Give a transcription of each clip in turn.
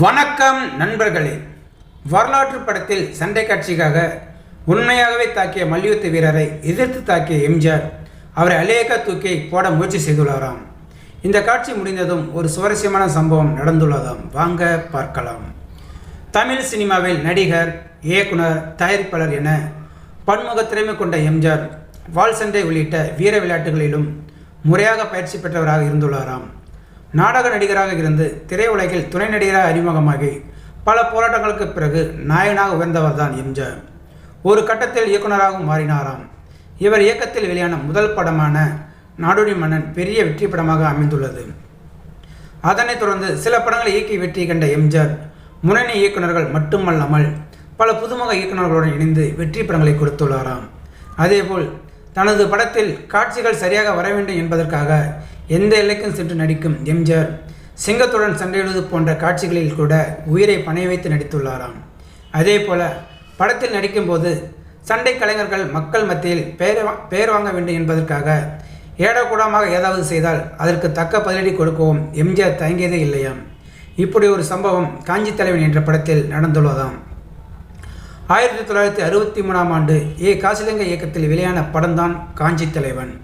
வணக்கம் நண்பர்களே. வரலாற்று படத்தில் சண்டை காட்சிக்காக உண்மையாகவே தாக்கிய மல்யுத்த வீரரை எதிர்த்து தாக்கிய எம்ஜிஆர் அவரை அலேக தூக்கி போட முயற்சி செய்துள்ளாராம். இந்த காட்சி முடிந்ததும் ஒரு சுவாரஸ்யமான சம்பவம் நடந்துள்ளதாம். வாங்க பார்க்கலாம். தமிழ் சினிமாவில் நடிகர் இயக்குனர் தயாரிப்பாளர் என பன்முக திறமை கொண்ட எம்ஜிஆர் வால் சண்டை உள்ளிட்ட வீர விளையாட்டுகளிலும் முறையாக பயிற்சி பெற்றவராக இருந்துள்ளாராம். நாடக நடிகராக இருந்து திரையுலகில் துணை நடிகராக அறிமுகமாகி பல போராட்டங்களுக்கு பிறகு நாயகனாக உயர்ந்தவர்தான் எம்ஜிஆர் ஒரு கட்டத்தில் இயக்குனராகவும் மாறினாராம். இவர் இயக்கத்தில் வெளியான முதல் படமான நாடோடி மன்னன் பெரிய வெற்றி படமாக அமைந்துள்ளது. அதனைத் தொடர்ந்து சில படங்களை இயக்கி வெற்றி கண்ட எம்ஜிஆர் முன்னணி இயக்குனர்கள் மட்டுமல்லாமல் பல புதுமுக இயக்குனர்களுடன் இணைந்து வெற்றி படங்களை கொடுத்துள்ளாராம். அதேபோல் தனது படத்தில் காட்சிகள் சரியாக வர வேண்டும் என்பதற்காக எந்த எல்லைக்கும் சென்று நடிக்கும் எம்ஜிஆர் சிங்கத்துடன் சண்டையிடுவது போன்ற காட்சிகளில் கூட உயிரை பணைய வைத்து நடித்துள்ளாராம். அதே போல படத்தில் நடிக்கும்போது சண்டை கலைஞர்கள் மக்கள் மத்தியில் பெயர் பெயர் வாங்க வேண்டும் என்பதற்காக ஏடக்கூடமாக ஏதாவது செய்தால் அதற்கு தக்க பதிலடி கொடுக்கவும் எம்ஜிஆர் தயங்கியதே இல்லையாம். இப்படி ஒரு சம்பவம் காஞ்சி தலைவன் என்ற படத்தில் நடந்துள்ளதாம். ஆயிரத்தி தொள்ளாயிரத்தி அறுபத்தி மூணாம் ஆண்டு ஏ. காசிலிங்க இயக்கத்தில் வெளியான படம்தான் காஞ்சி தலைவன்.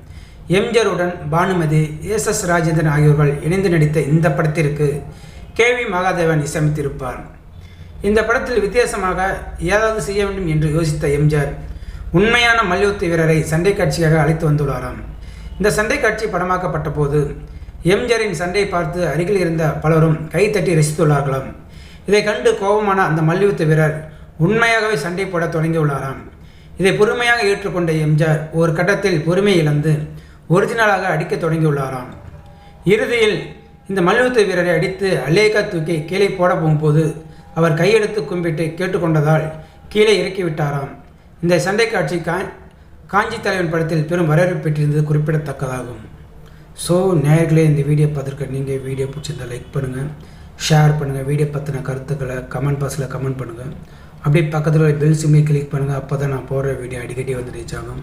எம்ஜருடன் பானுமதி எஸ் எஸ் ராஜேந்திரன் ஆகியோர்கள் இணைந்து நடித்த இந்த படத்திற்கு கே வி மகாதேவன் இசையமைத்திருப்பார். இந்த படத்தில் வித்தியாசமாக ஏதாவது செய்ய வேண்டும் என்று யோசித்த எம்ஜிஆர் உண்மையான மல்யுத்த வீரரை சண்டை காட்சியாக அழைத்து வந்துள்ளாராம். இந்த சண்டை காட்சி படமாக்கப்பட்ட போது எம்ஜிஆரின் சண்டை பார்த்து அருகில் இருந்த பலரும் கைத்தட்டி ரசித்துள்ளார்களாம். இதை கண்டு கோபமான அந்த மல்யுத்த வீரர் உண்மையாகவே சண்டை போட தொடங்கியுள்ளாராம். இதை பொறுமையாக ஏற்றுக்கொண்ட எம்ஜிஆர் ஒரு கட்டத்தில் பொறுமை இழந்து ஒரிஜினலாக அடிக்க தொடங்கியுள்ளாராம். இறுதியில் இந்த மல்யுத்த வீரரை அடித்து அலேகா தூக்கி கீழே போட போகும்போது அவர் கையெடுத்து கும்பிட்டு கேட்டுக்கொண்டதால் கீழே இறக்கிவிட்டாராம். இந்த சண்டை காட்சி கா காஞ்சி தலைவன் படத்தில் பெரும் வரவேற்பு பெற்றிருந்தது குறிப்பிடத்தக்கதாகும். ஸோ நேர்களே இந்த வீடியோ பார்த்துருக்க நீங்கள் வீடியோ பிடிச்சிருந்தால் லைக் பண்ணுங்கள் ஷேர் பண்ணுங்கள் வீடியோ பற்றின கருத்துக்களை கமெண்ட் பாக்ஸில் கமெண்ட் பண்ணுங்கள் அப்படியே பக்கத்தில் பெல் சிம்லையும் கிளிக் பண்ணுங்கள் அப்போ தான் நான் போடுற வீடியோ அடிக்கடி வந்து ரீச் ஆகும்